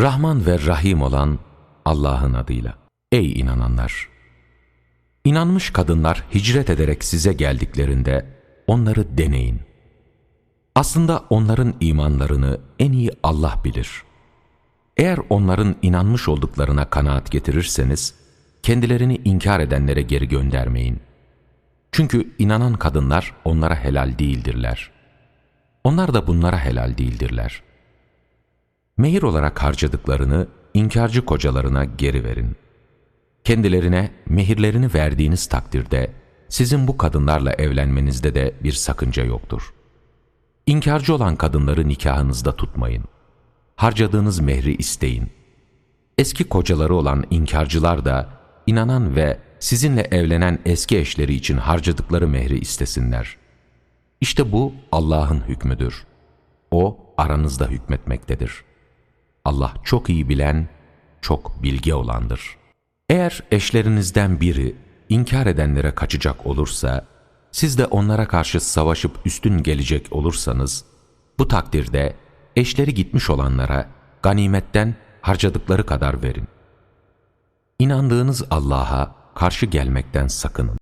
Rahman ve Rahim olan Allah'ın adıyla. Ey inananlar! İnanmış kadınlar hicret ederek size geldiklerinde onları deneyin. Aslında onların imanlarını en iyi Allah bilir. Eğer onların inanmış olduklarına kanaat getirirseniz, kendilerini inkar edenlere geri göndermeyin. Çünkü inanan kadınlar onlara helal değildirler. Onlar da bunlara helal değildirler. Mehir olarak harcadıklarını inkarcı kocalarına geri verin. Kendilerine mehirlerini verdiğiniz takdirde sizin bu kadınlarla evlenmenizde de bir sakınca yoktur. İnkarcı olan kadınları nikahınızda tutmayın. Harcadığınız mehri isteyin. Eski kocaları olan inkarcılar da inanan ve sizinle evlenen eski eşleri için harcadıkları mehri istesinler. İşte bu Allah'ın hükmüdür. O aranızda hükmetmektedir. Allah çok iyi bilen, çok bilge olandır. Eğer eşlerinizden biri inkar edenlere kaçacak olursa, siz de onlara karşı savaşıp üstün gelecek olursanız, bu takdirde eşleri gitmiş olanlara ganimetten harcadıkları kadar verin. İnandığınız Allah'a karşı gelmekten sakının.